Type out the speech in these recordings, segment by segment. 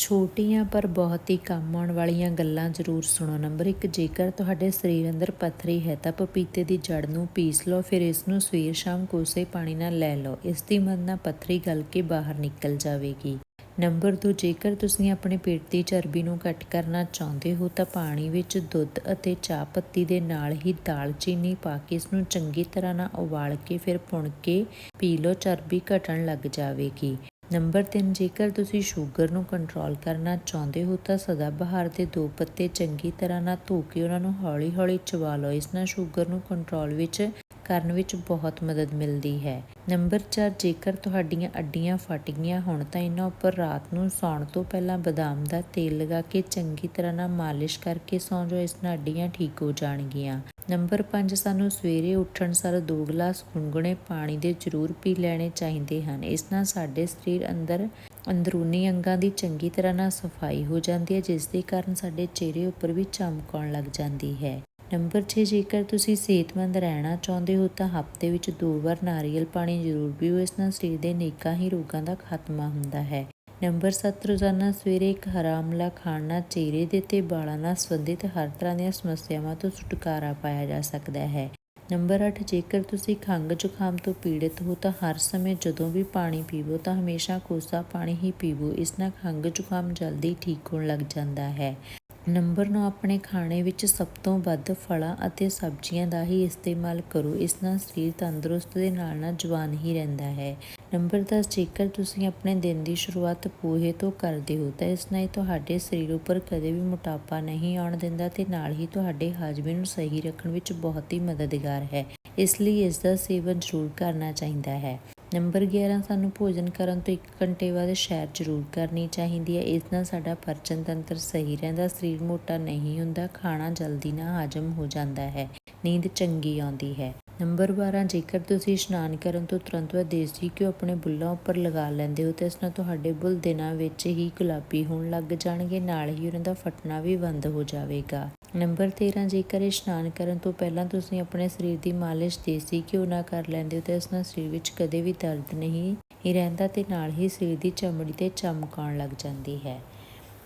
ਛੋਟੀਆਂ ਪਰ ਬਹੁਤ ਹੀ ਕੰਮ ਆਉਣ ਵਾਲੀਆਂ ਗੱਲਾਂ ਜ਼ਰੂਰ ਸੁਣੋ। ਨੰਬਰ 1 ਜੇਕਰ ਤੁਹਾਡੇ ਸਰੀਰ ਅੰਦਰ ਪੱਥਰੀ ਹੈ, ਤਾਂ ਪਪੀਤੇ ਦੀ ਜੜ ਨੂੰ ਪੀਸ ਲਓ, ਫਿਰ ਇਸ ਨੂੰ ਸਵੇਰ ਸ਼ਾਮ ਕੋਸੇ ਪਾਣੀ ਨਾਲ ਲੈ ਲਓ। ਇਸ ਦੀ ਮਦਦ ਨਾਲ ਪੱਥਰੀ ਗਲ ਕੇ ਬਾਹਰ ਨਿਕਲ ਜਾਵੇਗੀ। ਨੰਬਰ 2 ਜੇਕਰ ਤੁਸੀਂ ਆਪਣੇ ਪੇਟ ਦੀ ਚਰਬੀ ਨੂੰ ਘੱਟ ਕਰਨਾ ਚਾਹੁੰਦੇ ਹੋ, ਤਾਂ ਪਾਣੀ ਵਿੱਚ ਦੁੱਧ ਅਤੇ ਚਾਹ ਪੱਤੀ ਦੇ ਨਾਲ ਹੀ ਦਾਲਚੀਨੀ ਪਾ ਕੇ ਇਸ ਨੂੰ ਚੰਗੀ ਤਰ੍ਹਾਂ ਨਾਲ ਉਬਾਲ ਕੇ ਫਿਰ ਭੁਣ ਕੇ ਪੀ ਲਓ। ਚਰਬੀ ਘਟਣ ਲੱਗ ਜਾਵੇਗੀ। ਨੰਬਰ 3 ਜੇਕਰ ਤੁਸੀਂ ਸ਼ੂਗਰ ਨੂੰ ਕੰਟਰੋਲ ਕਰਨਾ ਚਾਹੁੰਦੇ ਹੋ ਤਾਂ ਸਦਾ ਬਹਾਰ ਦੇ ਦੋ ਪੱਤੇ ਚੰਗੀ ਤਰ੍ਹਾਂ ਨਾਲ ਧੋ ਕੇ ਉਹਨਾਂ ਨੂੰ ਹੌਲੀ-ਹੌਲੀ ਚਬਾ ਲਓ। ਇਸ ਨਾਲ ਸ਼ੂਗਰ ਨੂੰ ਕੰਟਰੋਲ ਵਿੱਚ ਕਰਨ ਵਿੱਚ ਬਹੁਤ ਮਦਦ ਮਿਲਦੀ ਹੈ। ਨੰਬਰ 4 ਜੇਕਰ ਤੁਹਾਡੀਆਂ ਅੱਡੀਆਂ ਫਟ ਗਈਆਂ ਹੋਣ ਤਾਂ ਇਹਨਾਂ ਉੱਪਰ ਰਾਤ ਨੂੰ ਸੌਣ ਤੋਂ ਪਹਿਲਾਂ ਬਦਾਮ ਦਾ ਤੇਲ ਲਗਾ ਕੇ ਚੰਗੀ ਤਰ੍ਹਾਂ ਨਾਲ ਮਾਲਿਸ਼ ਕਰਕੇ ਸੌਂ ਜਾਓ। ਇਸ ਨਾਲ ਅੱਡੀਆਂ ਠੀਕ ਹੋ ਜਾਣਗੀਆਂ। ਨੰਬਰ 5 ਸਾਨੂੰ ਸਵੇਰੇ ਉੱਠਣ ਸਾਰ ਦੋ ਗਲਾਸ ਗੁੰਗਣੇ ਪਾਣੀ ਦੇ ਜ਼ਰੂਰ ਪੀ ਲੈਣੇ ਚਾਹੀਦੇ ਹਨ। ਇਸ ਨਾਲ ਸਾਡੇ ਸਰੀਰ ਅੰਦਰ ਅੰਦਰੂਨੀ ਅੰਗਾਂ ਦੀ ਚੰਗੀ ਤਰ੍ਹਾਂ ਨਾਲ ਸਫ਼ਾਈ ਹੋ ਜਾਂਦੀ ਹੈ, ਜਿਸ ਦੇ ਕਾਰਨ ਸਾਡੇ ਚਿਹਰੇ ਉੱਪਰ ਵੀ ਚਮਕ ਆਉਣ ਲੱਗ ਜਾਂਦੀ ਹੈ। ਨੰਬਰ 6 ਜੇਕਰ ਤੁਸੀਂ ਸਿਹਤਮੰਦ ਰਹਿਣਾ ਚਾਹੁੰਦੇ ਹੋ, ਤਾਂ ਹਫ਼ਤੇ ਵਿੱਚ ਦੋ ਵਾਰ ਨਾਰੀਅਲ ਪਾਣੀ ਜ਼ਰੂਰ ਪੀਓ। ਇਸ ਨਾਲ ਸਰੀਰ ਦੇ ਨੇਕਾਂ ਹੀ ਰੋਗਾਂ ਦਾ ਖਾਤਮਾ ਹੁੰਦਾ ਹੈ। ਨੰਬਰ 7 ਰੋਜ਼ਾਨਾ ਸਵੇਰੇ ਇੱਕ ਹਰਾਮਲਾ ਖਾਣ ਨਾਲ ਚਿਹਰੇ ਦੇ ਤੇ ਵਾਲਾਂ ਨਾਲ ਸੰਬੰਧਿਤ ਹਰ ਤਰ੍ਹਾਂ ਦੀਆਂ ਸਮੱਸਿਆਵਾਂ ਤੋਂ ਛੁਟਕਾਰਾ ਪਾਇਆ ਜਾ ਸਕਦਾ ਹੈ। ਨੰਬਰ 8 ਜੇਕਰ ਤੁਸੀਂ ਖੰਘ ਜ਼ੁਕਾਮ ਤੋਂ ਪੀੜਤ ਹੋ ਤਾਂ ਹਰ ਸਮੇਂ ਜਦੋਂ ਵੀ ਪਾਣੀ ਪੀਵੋ ਤਾਂ ਹਮੇਸ਼ਾ ਕੋਸਾ ਪਾਣੀ ਹੀ ਪੀਵੋ, ਇਸ ਨਾਲ ਖੰਘ ਜ਼ੁਕਾਮ ਜਲਦੀ ਠੀਕ ਹੋਣ ਲੱਗ ਜਾਂਦਾ ਹੈ। ਨੰਬਰ 9 ਆਪਣੇ ਖਾਣੇ ਵਿੱਚ ਸਭ ਤੋਂ ਵੱਧ ਫਲਾਂ ਅਤੇ ਸਬਜ਼ੀਆਂ ਦਾ ਹੀ ਇਸਤੇਮਾਲ ਕਰੋ, ਇਸ ਨਾਲ ਸਰੀਰ ਤੰਦਰੁਸਤ ਦੇ ਨਾਲ ਨਾਲ ਜਵਾਨ ਹੀ ਰਹਿੰਦਾ ਹੈ। ਨੰਬਰ 10 ਜੇਕਰ ਤੁਸੀਂ ਆਪਣੇ ਦਿਨ ਦੀ ਸ਼ੁਰੂਆਤ ਪੋਹੇ ਤੋਂ ਕਰਦੇ ਹੋ ਤਾਂ ਇਸ ਨਾਲ ਤੁਹਾਡੇ ਸਰੀਰ ਉੱਪਰ ਕਦੇ ਵੀ ਮੋਟਾਪਾ ਨਹੀਂ ਆਉਣ ਦਿੰਦਾ ਤੇ ਨਾਲ ਹੀ ਤੁਹਾਡੇ ਹਾਜ਼ਮੇ ਨੂੰ ਸਹੀ ਰੱਖਣ ਵਿੱਚ ਬਹੁਤ ਹੀ ਮਦਦਗਾਰ ਹੈ। ਇਸ ਲਈ ਇਸ ਦਾ ਸੇਵਨ ਜ਼ਰੂਰ ਕਰਨਾ ਚਾਹੀਦਾ ਹੈ। ਨੰਬਰ 11 ਸਾਨੂੰ ਭੋਜਨ ਕਰਨ ਤੋਂ 1 ਘੰਟੇ ਬਾਅਦ ਸੈਰ ਜ਼ਰੂਰ ਕਰਨੀ ਚਾਹੀਦੀ ਹੈ। ਇਸ ਨਾਲ ਸਾਡਾ ਪਾਚਨ ਤੰਤਰ ਸਹੀ ਰਹਿੰਦਾ, ਸਰੀਰ ਮੋਟਾ ਨਹੀਂ ਹੁੰਦਾ, ਖਾਣਾ ਜਲਦੀ ਨਾਲ ਹਾਜ਼ਮ ਹੋ ਜਾਂਦਾ ਹੈ, ਨੀਂਦ ਚੰਗੀ ਆਉਂਦੀ ਹੈ। ਨੰਬਰ 12 ਜੇਕਰ ਤੁਸੀਂ ਇਸ਼ਨਾਨ ਕਰਨ ਤੋਂ ਤੁਰੰਤ ਬਾਅਦ ਦੇਸੀ ਘਿਓ ਆਪਣੇ ਬੁੱਲਾਂ ਉੱਪਰ ਲਗਾ ਲੈਂਦੇ ਹੋ, ਤਾਂ ਇਸ ਨਾਲ ਤੁਹਾਡੇ ਬੁੱਲ ਦਿਨਾਂ ਵਿੱਚ ਹੀ ਗੁਲਾਬੀ ਹੋਣ ਲੱਗ ਜਾਣਗੇ, ਨਾਲ ਹੀ ਉਹਨਾਂ ਦਾ ਫਟਣਾ ਵੀ ਬੰਦ ਹੋ ਜਾਵੇਗਾ। ਨੰਬਰ 13 ਜੇਕਰ ਇਸ਼ਨਾਨ ਕਰਨ ਤੋਂ ਪਹਿਲਾਂ ਤੁਸੀਂ ਆਪਣੇ ਸਰੀਰ ਦੀ ਮਾਲਿਸ਼ ਦੇਸੀ ਘਿਓ ਨਾਲ ਕਰ ਲੈਂਦੇ ਹੋ, ਤਾਂ ਇਸ ਨਾਲ ਸਰੀਰ ਵਿੱਚ ਕਦੇ ਵੀ ਦਰਦ ਨਹੀਂ ਹੀ ਰਹਿੰਦਾ ਤੇ ਨਾਲ ਹੀ ਸਰੀਰ ਦੀ ਚਮੜੀ ਤੇ ਚਮਕ ਆਉਣ ਲੱਗ ਜਾਂਦੀ ਹੈ।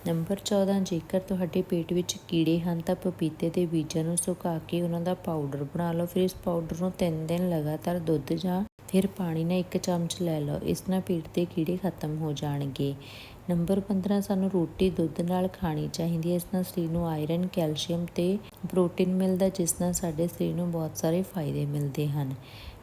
ਨੰਬਰ 14 ਜੇਕਰ ਤੁਹਾਡੇ ਪੇਟ ਵਿੱਚ ਕੀੜੇ ਹਨ ਤਾਂ ਪਪੀਤੇ ਦੇ ਬੀਜਾਂ ਨੂੰ ਸੁਕਾ ਕੇ ਉਹਨਾਂ ਦਾ ਪਾਊਡਰ ਬਣਾ ਲਓ। ਫਿਰ ਇਸ ਪਾਊਡਰ ਨੂੰ 3 ਦਿਨ ਲਗਾਤਾਰ ਦੁੱਧ ਜਾਂ ਫਿਰ ਪਾਣੀ ਨਾਲ ਇੱਕ ਚਮਚ ਲੈ ਲਓ। ਇਸ ਨਾਲ ਪੇਟ ਦੇ ਕੀੜੇ ਖਤਮ ਹੋ ਜਾਣਗੇ। ਨੰਬਰ 15 ਸਾਨੂੰ ਰੋਟੀ ਦੁੱਧ ਨਾਲ ਖਾਣੀ ਚਾਹੀਦੀ ਹੈ। ਇਸ ਨਾਲ ਸਰੀਰ ਨੂੰ ਆਇਰਨ, ਕੈਲਸ਼ੀਅਮ ਤੇ ਪ੍ਰੋਟੀਨ ਮਿਲਦਾ ਜਿਸ ਨਾਲ ਸਾਡੇ ਸਰੀਰ ਨੂੰ ਬਹੁਤ ਸਾਰੇ ਫਾਇਦੇ ਮਿਲਦੇ ਹਨ।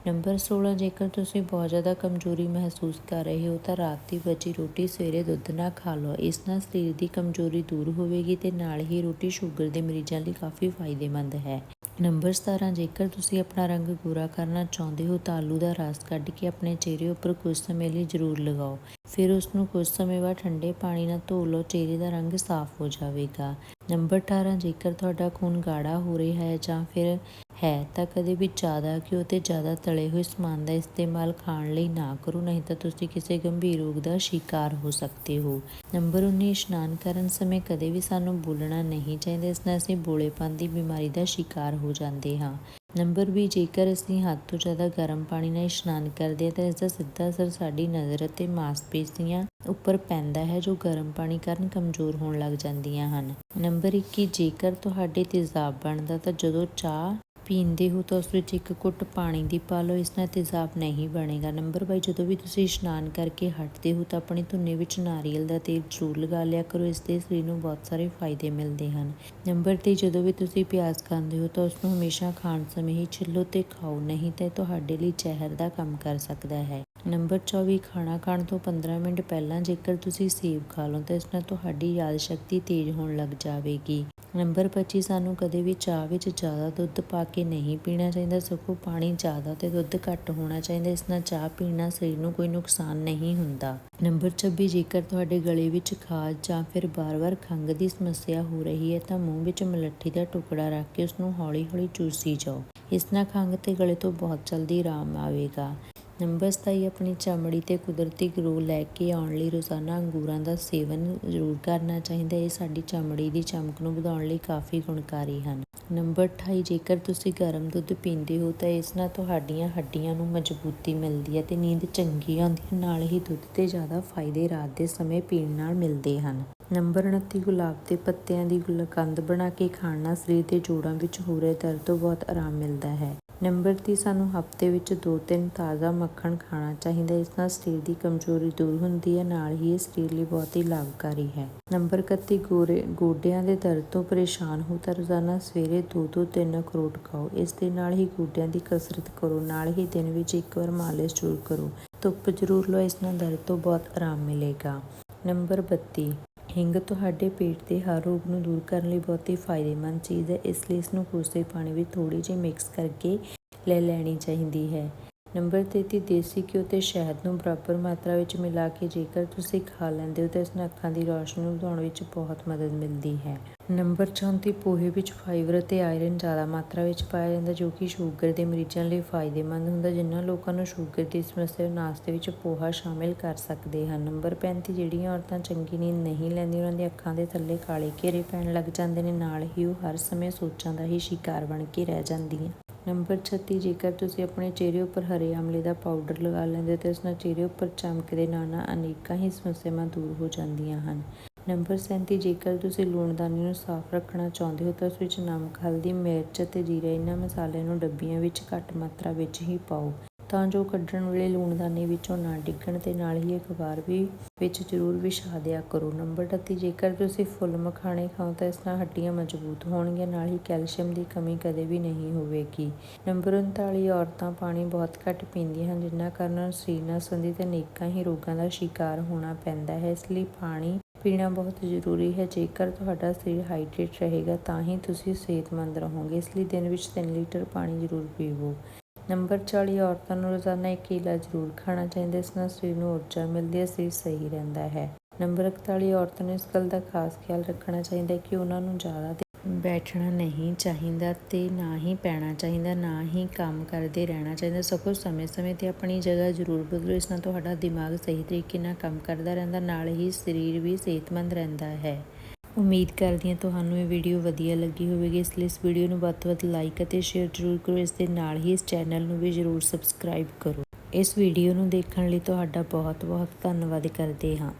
ਨੰਬਰ 16 ਜੇਕਰ ਤੁਸੀਂ ਬਹੁਤ ਜ਼ਿਆਦਾ ਕਮਜ਼ੋਰੀ ਮਹਿਸੂਸ ਕਰ ਰਹੇ ਹੋ ਤਾਂ ਰਾਤ ਦੀ ਬਚੀ ਰੋਟੀ ਸਵੇਰੇ ਦੁੱਧ ਨਾਲ ਖਾ ਲਓ। ਇਸ ਨਾਲ ਸਰੀਰ ਦੀ ਕਮਜ਼ੋਰੀ ਦੂਰ ਹੋਵੇਗੀ ਤੇ ਨਾਲ ਹੀ ਰੋਟੀ ਸ਼ੂਗਰ ਦੇ ਮਰੀਜ਼ਾਂ ਲਈ ਕਾਫੀ ਫਾਇਦੇਮੰਦ ਹੈ। ਨੰਬਰ 17 ਜੇਕਰ ਤੁਸੀਂ ਆਪਣਾ ਰੰਗ ਗੋਰਾ ਕਰਨਾ ਚਾਹੁੰਦੇ ਹੋ ਤਾਂ ਆਲੂ ਦਾ ਰਸ ਕੱਢ ਕੇ ਆਪਣੇ ਚਿਹਰੇ ਉੱਪਰ ਕੁਝ ਸਮੇਂ ਲਈ ਜ਼ਰੂਰ ਲਗਾਓ। ਫਿਰ ਉਸ ਨੂੰ ਕੁਝ ਸਮੇਂ ਬਾਅਦ ਠੰਡੇ ਪਾਣੀ ਨਾਲ ਧੋ ਲਓ, ਚਿਹਰੇ ਦਾ ਰੰਗ ਸਾਫ਼ ਹੋ ਜਾਵੇਗਾ। ਨੰਬਰ 18 ਜੇਕਰ ਤੁਹਾਡਾ ਖੂਨ ਗਾੜਾ ਹੋ ਰਿਹਾ ਹੈ ਜਾਂ ਫਿਰ ਹੈ ਤਾਂ ਕਦੇ ਵੀ ਜ਼ਿਆਦਾ ਘਿਓ ਤੇ ਜ਼ਿਆਦਾ ਤਲੇ ਹੋਏ ਸਮਾਨ ਦਾ ਇਸਤੇਮਾਲ ਖਾਣ ਲਈ ਨਾ ਕਰੋ, ਨਹੀਂ ਤਾਂ ਤੁਸੀਂ ਕਿਸੇ ਗੰਭੀਰ ਰੋਗ ਦਾ ਸ਼ਿਕਾਰ ਹੋ ਸਕਦੇ ਹੋ। ਨੰਬਰ 19 ਇਸ਼ਨਾਨ ਕਰਨ ਸਮੇਂ ਕਦੇ ਵੀ ਸਾਨੂੰ ਬੋਲਣਾ ਨਹੀਂ ਚਾਹੀਦਾ, ਇਸ ਨਾਲ ਅਸੀਂ ਬੋਲੇਪਨ ਦੀ ਬਿਮਾਰੀ ਦਾ ਸ਼ਿਕਾਰ ਹੋ ਜਾਂਦੇ ਹਾਂ। ਨੰਬਰ 20 ਜੇਕਰ ਅਸੀਂ ਹੱਦ ਤੋਂ ਜ਼ਿਆਦਾ ਗਰਮ ਪਾਣੀ ਨਾਲ ਇਸ਼ਨਾਨ ਕਰਦੇ ਹਾਂ ਤਾਂ ਇਸ ਦਾ ਸਿੱਧਾ ਅਸਰ ਸਾਡੀ ਨਜ਼ਰ ਅਤੇ ਮਾਸਪੇਸ਼ੀਆਂ ਉੱਪਰ ਪੈਂਦਾ ਹੈ, ਜੋ ਗਰਮ ਪਾਣੀ ਕਾਰਨ ਕਮਜ਼ੋਰ ਹੋਣ ਲੱਗ ਜਾਂਦੀਆਂ ਹਨ। ਨੰਬਰ 21 ਜੇਕਰ ਤੁਹਾਡੇ ਤੇਜ਼ਾਬ ਬਣਦਾ ਤਾਂ ਜਦੋਂ ਚਾਹ ਪੀਂਦੇ ਹੋ ਤਾਂ ਉਸ ਵਿੱਚ ਇੱਕ ਘੁੱਟ ਪਾਣੀ ਦੀ ਪਾ ਲਓ, ਇਸ ਨਾਲ ਤੇਜ਼ਾਬ ਨਹੀਂ ਬਣੇਗਾ। ਨੰਬਰ 22 ਜਦੋਂ ਵੀ ਤੁਸੀਂ ਇਸ਼ਨਾਨ ਕਰਕੇ ਹਟਦੇ ਹੋ ਤਾਂ ਆਪਣੇ ਧੁੰਨੇ ਵਿੱਚ ਨਾਰੀਅਲ ਦਾ ਤੇਲ ਜ਼ਰੂਰ ਲਗਾ ਲਿਆ ਕਰੋ, ਇਸ ਦੇ ਸਰੀਰ ਨੂੰ ਬਹੁਤ ਸਾਰੇ ਫਾਇਦੇ ਮਿਲਦੇ ਹਨ। ਨੰਬਰ 3 ਜਦੋਂ ਵੀ ਤੁਸੀਂ ਪਿਆਜ਼ ਖਾਂਦੇ ਹੋ ਤਾਂ ਉਸ ਨੂੰ ਹਮੇਸ਼ਾ ਖਾਣ ਸਮੇਂ ਹੀ ਛਿੱਲੋ ਤੇ ਖਾਓ, ਨਹੀਂ ਤਾਂ ਤੁਹਾਡੇ ਲਈ ਜ਼ਹਿਰ ਦਾ ਕੰਮ ਕਰ ਸਕਦਾ ਹੈ। ਨੰਬਰ 24 ਖਾਣਾ ਖਾਣ ਤੋਂ 15 ਮਿੰਟ ਪਹਿਲਾਂ ਜੇਕਰ ਤੁਸੀਂ ਸੇਬ ਖਾ ਲਓ ਤਾਂ ਇਸ ਨਾਲ ਤੁਹਾਡੀ ਯਾਦ ਸ਼ਕਤੀ ਤੇਜ਼ ਹੋਣ ਲੱਗ ਜਾਵੇਗੀ। ਨੰਬਰ 25 ਸਾਨੂੰ ਕਦੇ ਵੀ ਚਾਹ ਵਿੱਚ ਜ਼ਿਆਦਾ ਦੁੱਧ ਪਾ ਕੇ ਨਹੀਂ ਪੀਣਾ ਚਾਹੀਦਾ। ਸਗੋਂ ਪਾਣੀ ਜ਼ਿਆਦਾ ਤੇ ਦੁੱਧ ਘੱਟ ਹੋਣਾ ਚਾਹੀਦਾ, ਇਸ ਨਾਲ ਚਾਹ ਪੀਣਾ ਸਰੀਰ ਨੂੰ ਕੋਈ ਨੁਕਸਾਨ ਨਹੀਂ ਹੁੰਦਾ। ਨੰਬਰ 26 ਜੇਕਰ ਤੁਹਾਡੇ ਗਲੇ ਵਿੱਚ ਖਾਜ ਜਾਂ ਫਿਰ ਬਾਰ-ਬਾਰ ਖੰਘ ਦੀ ਸਮੱਸਿਆ ਹੋ ਰਹੀ ਹੈ ਤਾਂ ਮੂੰਹ ਵਿੱਚ ਮਲੱਠੀ ਦਾ ਟੁਕੜਾ ਰੱਖ ਕੇ ਉਸ ਨੂੰ ਹੌਲੀ-ਹੌਲੀ ਚੂਸੀ ਜਾਓ। ਇਸ ਨਾਲ ਖੰਘ ਤੇ ਗਲੇ ਤੋਂ ਬਹੁਤ ਜਲਦੀ ਆਰਾਮ ਆਵੇਗਾ। ਨੰਬਰ 27 ਆਪਣੀ ਚਮੜੀ ਤੇ ਕੁਦਰਤੀ ਗਲੋ ਲੈ ਕੇ ਆਉਣ ਲਈ ਰੋਜ਼ਾਨਾ ਅੰਗੂਰਾਂ ਦਾ ਸੇਵਨ ਜ਼ਰੂਰ ਕਰਨਾ ਚਾਹੀਦਾ ਹੈ। ਇਹ ਸਾਡੀ ਚਮੜੀ ਦੀ ਚਮਕ ਨੂੰ ਵਧਾਉਣ ਲਈ ਕਾਫੀ ਗੁਣਕਾਰੀ ਹਨ। ਨੰਬਰ 28 ਜੇਕਰ ਤੁਸੀਂ ਗਰਮ ਦੁੱਧ ਪੀਂਦੇ ਹੋ ਤਾਂ ਇਸ ਨਾਲ ਤੁਹਾਡੀਆਂ ਹੱਡੀਆਂ ਨੂੰ ਮਜ਼ਬੂਤੀ ਮਿਲਦੀ ਹੈ ਤੇ ਨੀਂਦ ਚੰਗੀ ਆਉਂਦੀ ਹੈ। ਨਾਲ ਹੀ ਦੁੱਧ ਤੇ ਜ਼ਿਆਦਾ ਫਾਇਦੇ ਰਾਤ ਦੇ ਸਮੇਂ ਪੀਣ ਨਾਲ ਮਿਲਦੇ ਹਨ। ਨੰਬਰ 29 ਗੁਲਾਬ ਦੇ ਪੱਤਿਆਂ ਦੀ ਗੁਲਕੰਦ ਬਣਾ ਕੇ ਖਾਣ ਨਾਲ ਸਰੀਰ ਦੇ ਜੋੜਾਂ ਵਿੱਚ ਹੋ ਰਹੇ ਦਰਦ ਤੋਂ ਬਹੁਤ ਆਰਾਮ ਮਿਲਦਾ ਹੈ। ਨੰਬਰ 30 ਸਾਨੂੰ ਹਫ਼ਤੇ ਵਿੱਚ 2-3 ਤਾਜ਼ਾ ਮੱਖਣ ਖਾਣਾ ਚਾਹੀਦਾ ਇਸ ਨਾਲ ਸਰੀਰ ਦੀ ਕਮਜ਼ੋਰੀ ਦੂਰ ਹੁੰਦੀ ਹੈ, ਨਾਲ ਹੀ ਇਹ ਸਰੀਰ ਲਈ ਬਹੁਤ ਹੀ ਲਾਭਕਾਰੀ ਹੈ। ਨੰਬਰ 31 ਗੋਰੇ, ਗੋਡਿਆਂ ਦੇ ਦਰਦ ਤੋਂ ਪਰੇਸ਼ਾਨ ਹੋ ਤਾਂ ਰੋਜ਼ਾਨਾ ਸਵੇਰੇ 2-3 ਅਖਰੋਟ ਖਾਓ। ਇਸ ਦੇ ਨਾਲ ਹੀ ਗੋਡਿਆਂ ਦੀ ਕਸਰਤ ਕਰੋ, ਨਾਲ ਹੀ ਦਿਨ ਵਿੱਚ ਇੱਕ ਵਾਰ ਮਾਲਿਸ਼ ਜ਼ਰੂਰ ਕਰੋ। ਧੁੱਪ ਜ਼ਰੂਰ ਲਓ, ਇਸ ਨਾਲ ਦਰਦ ਤੋਂ ਬਹੁਤ ਆਰਾਮ ਮਿਲੇਗਾ। ਨੰਬਰ 32 ਹਿੰਗ ਤੁਹਾਡੇ ਪੇਟ ਦੇ ਹਰ ਰੋਗ ਨੂੰ ਦੂਰ ਕਰਨ ਲਈ ਬਹੁਤ ਹੀ ਫਾਇਦੇਮੰਦ ਚੀਜ਼ ਹੈ। ਇਸ ਲਈ ਇਸ ਨੂੰ ਕੋਸੇ ਪਾਣੀ ਵਿੱਚ ਥੋੜ੍ਹੀ ਜਿਹੀ ਮਿਕਸ ਕਰਕੇ ਲੈ ਲੈਣੀ ਚਾਹੀਦੀ ਹੈ। ਨੰਬਰ 33 ਦੇਸੀ ਘਿਓ ਤੇ ਸ਼ਹਿਦ ਨੂੰ ਬਰਾਬਰ ਮਾਤਰਾ ਵਿੱਚ ਮਿਲਾ ਕੇ ਜੇਕਰ ਤੁਸੀਂ ਖਾ ਲੈਂਦੇ ਹੋ ਤਾਂ ਇਸ ਨਾਲ ਅੱਖਾਂ ਦੀ ਰੌਸ਼ਨੀ ਨੂੰ ਵਧਾਉਣ ਵਿੱਚ ਬਹੁਤ ਮਦਦ ਮਿਲਦੀ ਹੈ। ਨੰਬਰ 34 ਪੋਹੇ ਵਿੱਚ ਫਾਈਬਰ ਅਤੇ ਆਇਰਨ ਜ਼ਿਆਦਾ ਮਾਤਰਾ ਵਿੱਚ ਪਾਇਆ ਜਾਂਦਾ ਜੋ ਕਿ ਸ਼ੂਗਰ ਦੇ ਮਰੀਜ਼ਾਂ ਲਈ ਫਾਇਦੇਮੰਦ ਹੁੰਦਾ, ਜਿਨ੍ਹਾਂ ਲੋਕਾਂ ਨੂੰ ਸ਼ੂਗਰ ਦੀ ਸਮੱਸਿਆ ਨਾਸ਼ਤੇ ਵਿੱਚ ਪੋਹਾ ਸ਼ਾਮਿਲ ਕਰ ਸਕਦੇ ਹਨ। ਨੰਬਰ 35 ਜਿਹੜੀਆਂ ਔਰਤਾਂ ਚੰਗੀ ਨੀਂਦ ਨਹੀਂ ਲੈਂਦੀਆਂ, ਉਹਨਾਂ ਦੀਆਂ ਅੱਖਾਂ ਦੇ ਥੱਲੇ ਕਾਲੇ ਘੇਰੇ ਪੈਣ ਲੱਗ ਜਾਂਦੇ ਨੇ, ਨਾਲ ਹੀ ਉਹ ਹਰ ਸਮੇਂ ਸੋਚਾਂ ਦਾ ਹੀ ਸ਼ਿਕਾਰ ਬਣ ਕੇ ਰਹਿ ਜਾਂਦੀਆਂ। ਨੰਬਰ 36 ਜੇਕਰ ਤੁਸੀਂ ਆਪਣੇ ਚਿਹਰੇ ਉੱਪਰ ਹਰੇ ਆਮਲੇ ਦਾ ਪਾਊਡਰ ਲਗਾ ਲੈਂਦੇ ਹੋ, ਤਾਂ ਇਸ ਨਾਲ ਚਿਹਰੇ ਉੱਪਰ ਚਮਕ ਦੇ ਨਾਲ ਨਾਲ ਅਨੇਕਾਂ ਹੀ ਸਮੱਸਿਆਵਾਂ ਦੂਰ ਹੋ ਜਾਂਦੀਆਂ ਹਨ। ਨੰਬਰ 37 ਜੇਕਰ ਤੁਸੀਂ ਲੂਣਦਾਨੀ ਨੂੰ ਸਾਫ਼ ਰੱਖਣਾ ਚਾਹੁੰਦੇ ਹੋ, ਤਾਂ ਉਸ ਵਿੱਚ ਨਮਕ, ਹਲਦੀ, ਮਿਰਚ ਅਤੇ ਜੀਰਾ ਇਹਨਾਂ ਮਸਾਲਿਆਂ ਨੂੰ ਡੱਬੀਆਂ ਵਿੱਚ ਘੱਟ ਮਾਤਰਾ ਵਿੱਚ ਹੀ ਪਾਓ। ਤਾਂ ਜੋ ਕੱਢਣ ਵੇਲੇ ਲੂਣਦਾਨੀ ਵਿੱਚੋਂ ਨਾ ਡਿੱਗਣ ਤੇ ਨਾਲ ਹੀ ਅਖਬਾਰ ਵੀ ਵਿੱਚ ਜ਼ਰੂਰ ਵਿਛਾ ਦਿਆ ਕਰੋ। ਨੰਬਰ 38 ਜੇਕਰ ਤੁਸੀਂ ਫੁੱਲ ਮਖਾਣੇ ਖਾਓ ਤਾਂ ਇਸ ਨਾਲ ਹੱਡੀਆਂ ਮਜ਼ਬੂਤ ਹੋਣਗੀਆਂ, ਨਾਲ ਹੀ ਕੈਲਸ਼ੀਅਮ ਦੀ ਕਮੀ ਕਦੇ ਵੀ ਨਹੀਂ ਹੋਵੇਗੀ। ਨੰਬਰ 39 ਔਰਤਾਂ ਪਾਣੀ ਬਹੁਤ ਘੱਟ ਪੀਂਦੀਆਂ ਹਨ, ਜਿਨ੍ਹਾਂ ਕਾਰਨ ਸਰੀਰ ਨਾਲ ਸੰਬੰਧਿਤ ਅਨੇਕਾਂ ਹੀ ਰੋਗਾਂ ਦਾ ਸ਼ਿਕਾਰ ਹੋਣਾ ਪੈਂਦਾ ਹੈ। ਇਸ ਲਈ ਪਾਣੀ ਪੀਣਾ ਬਹੁਤ ਜ਼ਰੂਰੀ ਹੈ। ਜੇਕਰ ਤੁਹਾਡਾ ਸਰੀਰ ਹਾਈਡਰੇਟ ਰਹੇਗਾ ਤਾਂ ਹੀ ਤੁਸੀਂ ਸਿਹਤਮੰਦ ਰਹੋਗੇ। ਇਸ ਲਈ ਦਿਨ ਵਿੱਚ 3 ਲੀਟਰ ਪਾਣੀ ਜ਼ਰੂਰ ਪੀਵੋ। ਨੰਬਰ 40 ਔਰਤਾਂ ਨੂੰ ਰੋਜ਼ਾਨਾ ਇੱਕ ਕੇਲਾ ਜ਼ਰੂਰ ਖਾਣਾ ਚਾਹੀਦਾ ਇਸ ਨਾਲ ਸਰੀਰ ਨੂੰ ਊਰਜਾ ਮਿਲਦੀ ਹੈ, ਸਰੀਰ ਸਹੀ ਰਹਿੰਦਾ ਹੈ। ਨੰਬਰ 41 ਔਰਤਾਂ ਨੂੰ ਇਸ ਗੱਲ ਦਾ ਖਾਸ ਖਿਆਲ ਰੱਖਣਾ ਚਾਹੀਦਾ ਹੈ ਕਿ ਉਹਨਾਂ ਨੂੰ ਜ਼ਿਆਦਾ ਬੈਠਣਾ ਨਹੀਂ ਚਾਹੀਦਾ ਤੇ ਨਾ ਹੀ ਪੈਣਾ ਚਾਹੀਦਾ, ਨਾ ਹੀ ਕੰਮ ਕਰਦੇ ਰਹਿਣਾ ਚਾਹੀਦਾ। ਸਭ ਕੁਝ ਸਮੇਂ-ਸਮੇਂ ਤੇ ਆਪਣੀ ਜਗ੍ਹਾ ਜ਼ਰੂਰ ਬਦਲੋ, ਇਸ ਨਾਲ ਤੁਹਾਡਾ ਦਿਮਾਗ ਸਹੀ ਤਰੀਕੇ ਨਾਲ ਕੰਮ ਕਰਦਾ ਰਹਿੰਦਾ, ਨਾਲ ਹੀ ਸਰੀਰ ਵੀ ਸਿਹਤਮੰਦ ਰਹਿੰਦਾ ਹੈ। ਉਮੀਦ ਕਰਦੀ ਹਾਂ ਤੁਹਾਨੂੰ ਇਹ ਵੀਡੀਓ ਵਧੀਆ ਲੱਗੀ ਹੋਵੇਗੀ। ਇਸ ਲਈ ਇਸ ਵੀਡੀਓ ਨੂੰ ਵੱਧ ਤੋਂ ਵੱਧ ਲਾਈਕ ਅਤੇ ਸ਼ੇਅਰ ਜ਼ਰੂਰ ਕਰੋ। ਇਸ ਦੇ ਨਾਲ ਹੀ ਇਸ ਚੈਨਲ ਨੂੰ ਵੀ ਜ਼ਰੂਰ ਸਬਸਕ੍ਰਾਈਬ ਕਰੋ। ਇਸ ਵੀਡੀਓ ਨੂੰ ਦੇਖਣ ਲਈ ਤੁਹਾਡਾ ਬਹੁਤ ਬਹੁਤ ਧੰਨਵਾਦ ਕਰਦੇ ਹਾਂ।